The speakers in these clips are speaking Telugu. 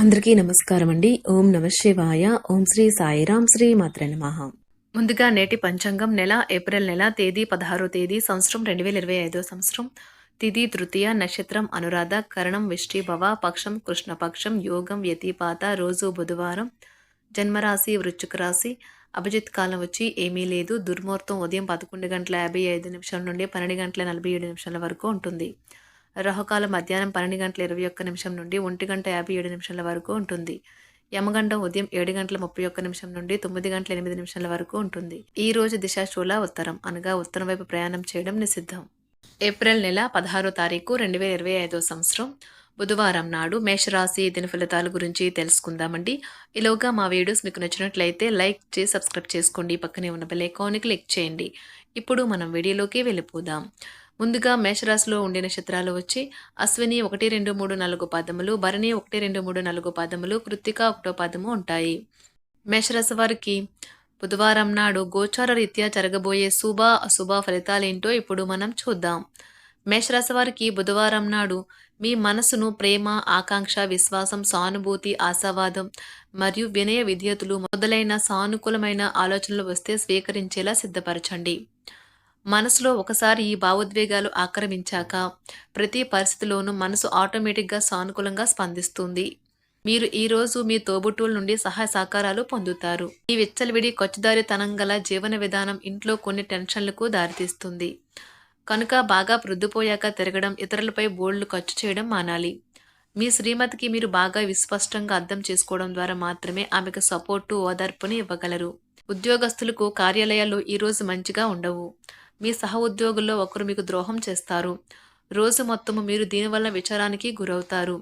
అందరికీ నమస్కారం అండి ఓం నమ శివాయ. ఓం శ్రీ సాయిరాం శ్రీ మాత్ర నమః. ముందుగా నేటి పంచాంగం నెల ఏప్రిల్ నెల తేదీ పదహారో తేదీ సంవత్సరం రెండు వేల ఇరవై ఐదో సంవత్సరం. తిథి తృతీయ నక్షత్రం అనురాధ కరణం విష్టిభవ పక్షం కృష్ణపక్షం యోగం వ్యతిపాత రోజు బుధవారం. జన్మరాశి వృశ్చిక రాశి అభిజిత్ కాలం వచ్చి ఏమీ లేదు. దుర్ముహూర్తం ఉదయం పదకొండు గంటల యాభై ఐదు నిమిషాల నుండి పన్నెండు గంటల నలభై ఏడు నిమిషాల వరకు ఉంటుంది. రాహుకాలం మధ్యాహ్నం పన్నెండు గంటల ఇరవై ఒక్క నిమిషం నుండి ఒంటి గంట యాభై ఏడు నిమిషాల వరకు ఉంటుంది. యమగండం ఉదయం ఏడు గంటల ముప్పై ఒక్క నిమిషం నుండి తొమ్మిది గంటల ఎనిమిది నిమిషాల వరకు ఉంటుంది. ఈ రోజు దిశాశూల ఉత్తరం అనగా ఉత్తరం వైపు ప్రయాణం చేయడం నిషిద్ధం. ఏప్రిల్ నెల పదహారో తారీఖు రెండు వేల ఇరవై ఐదో సంవత్సరం. బుధవారం నాడు మేషరాశి దిన ఫలితాల గురించి తెలుసుకుందామండి. ఈలోగా మా వీడియోస్ మీకు నచ్చినట్లయితే లైక్ చేసి సబ్స్క్రైబ్ చేసుకోండి. పక్కనే ఉన్న బెల్ ఐకాన్ని క్లిక్ చేయండి. ఇప్పుడు మనం వీడియోలోకి వెళ్ళిపోదాం. ముందుగా మేషరాశిలో ఉండే నక్షత్రాలు వచ్చి అశ్విని ఒకటి రెండు మూడు నాలుగు పాదములు భరణి ఒకటి రెండు మూడు నాలుగు పాదములు కృత్తిక ఒకటో పాదము ఉంటాయి. మేషరాశి వారికి బుధవారం నాడు గోచార రీత్యా జరగబోయే శుభ అశుభ ఫలితాలేంటో ఇప్పుడు మనం చూద్దాం. మేషరాశి వారికి బుధవారం నాడు మీ మనసును ప్రేమ ఆకాంక్ష విశ్వాసం సానుభూతి ఆశావాదం మరియు వినయ విధేయతలు మొదలైన సానుకూలమైన ఆలోచనలు వస్తే స్వీకరించేలా సిద్ధపరచండి. మనసులో ఒకసారి ఈ భావోద్వేగాలు ఆక్రమించాక ప్రతి పరిస్థితిలోనూ మనసు ఆటోమేటిక్గా సానుకూలంగా స్పందిస్తుంది. మీరు ఈరోజు మీ తోబుట్టువుల నుండి సహాయ సహకారాలు పొందుతారు. ఈ విచ్చలవిడి ఖర్చుదారితనం గల జీవన విధానం ఇంట్లో కొన్ని టెన్షన్లకు దారితీస్తుంది. కనుక బాగా ప్రొద్దుపోయాక తిరగడం ఇతరులపై బోల్డ్లు ఖర్చు చేయడం మానాలి. మీ శ్రీమతికి మీరు బాగా విస్పష్టంగా అర్థం చేసుకోవడం ద్వారా మాత్రమే ఆమెకు సపోర్టు ఓదార్పుని ఇవ్వగలరు. ఉద్యోగస్తులకు కార్యాలయాలు ఈరోజు మంచిగా ఉండవు. మీ సహ ఉద్యోగుల్లో ఒకరు మీకు ద్రోహం చేస్తారు. రోజు మొత్తము మీరు దీనివల్ల విచారానికి గురవుతారు.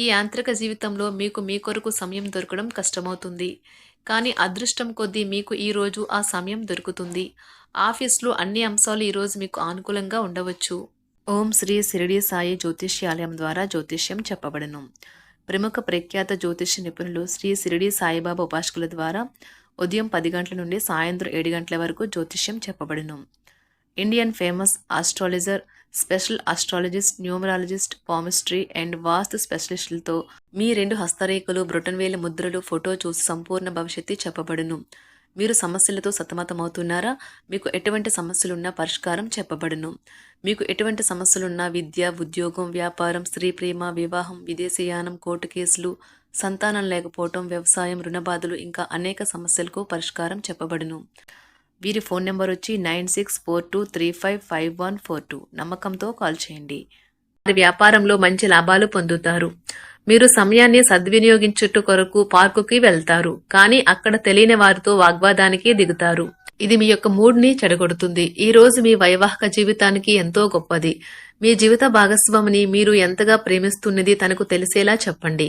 ఈ యాంత్రిక జీవితంలో మీకు మీ కొరకు సమయం దొరకడం కష్టమవుతుంది. కానీ అదృష్టం కొద్దీ మీకు ఈ రోజు ఆ సమయం దొరుకుతుంది. ఆఫీస్లో అన్ని అంశాలు ఈరోజు మీకు అనుకూలంగా ఉండవచ్చు. ఓం శ్రీ శిరిడి సాయి జ్యోతిష్యాలయం ద్వారా జ్యోతిష్యం చెప్పబడను. ప్రముఖ ప్రఖ్యాత జ్యోతిష్య నిపుణులు శ్రీ శిరిడి సాయిబాబా ఉపాసకుల ద్వారా ఉదయం పది గంటల నుండి సాయంత్రం ఏడు గంటల వరకు జ్యోతిష్యం చెప్పబడును. Indian famous astrologer special astrologist numerologist palmistry and vastu స్పెషలిస్టులతో మీ రెండు హస్తరేఖలు బ్రొటన్వేల ముద్రలు ఫోటో చూసి సంపూర్ణ భవిష్యత్తు చెప్పబడును. మీరు సమస్యలతో సతమతమవుతున్నారా? మీకు ఎటువంటి సమస్యలున్నా పరిష్కారం చెప్పబడును. మీకు ఎటువంటి సమస్యలున్నా విద్య ఉద్యోగం వ్యాపారం స్త్రీ ప్రేమ వివాహం విదేశీయానం కోర్టు కేసులు సంతానం లేకపోవటం వ్యవసాయం రుణబాధలు ఇంకా అనేక సమస్యలకు పరిష్కారం చెప్పబడును. వీరి ఫోన్ నెంబర్ వచ్చి nine six four two three five five one four two. నమ్మకంతో కాల్ చేయండి. వారి వ్యాపారంలో మంచి లాభాలు పొందుతారు. మీరు సమయాన్ని సద్వినియోగించుట కొరకు పార్కుకి వెళ్తారు. కానీ అక్కడ తెలియని వారితో వాగ్వాదానికి దిగుతారు. ఇది మీ యొక్క మూడ్ని చెడగొడుతుంది. ఈ రోజు మీ వైవాహిక జీవితానికి ఎంతో గొప్పది. మీ జీవిత భాగస్వామిని మీరు ఎంతగా ప్రేమిస్తున్నది తనకు తెలిసేలా చెప్పండి.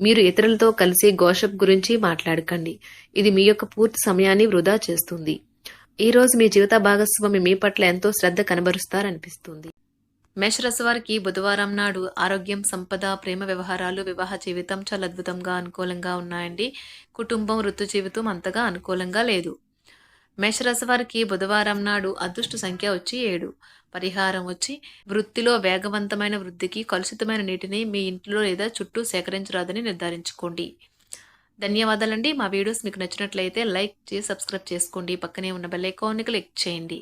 మీరు ఇతరులతో కలిసి గోషప్ గురించి మాట్లాడకండి. ఇది మీ యొక్క పూర్తి సమయాన్ని వృధా చేస్తుంది. ఈ రోజు మీ జీవిత భాగస్వామి మీ పట్ల ఎంతో శ్రద్ధ కనబరుస్తారనిపిస్తుంది. మేషరాశి వారికి బుధవారం నాడు ఆరోగ్యం సంపద ప్రేమ వ్యవహారాలు వివాహ జీవితం చాలా అద్భుతంగా అనుకూలంగా ఉన్నాయండి. కుటుంబం ఋతు జీవితం అంతగా అనుకూలంగా లేదు. మేషరాశి వారికి బుధవారం నాడు అదృష్ట సంఖ్య వచ్చి ఏడు. పరిహారం వచ్చి వృత్తిలో వేగవంతమైన వృద్ధికి కలుషితమైన నీటిని మీ ఇంట్లో లేదా చుట్టూ సేకరించరాదని నిర్ధారించుకోండి. ధన్యవాదాలండి. మా వీడియోస్ మీకు నచ్చినట్లయితే లైక్ చేసి సబ్స్క్రైబ్ చేసుకోండి. పక్కనే ఉన్న బెల్ ఐకాన్ని క్లిక్ చేయండి.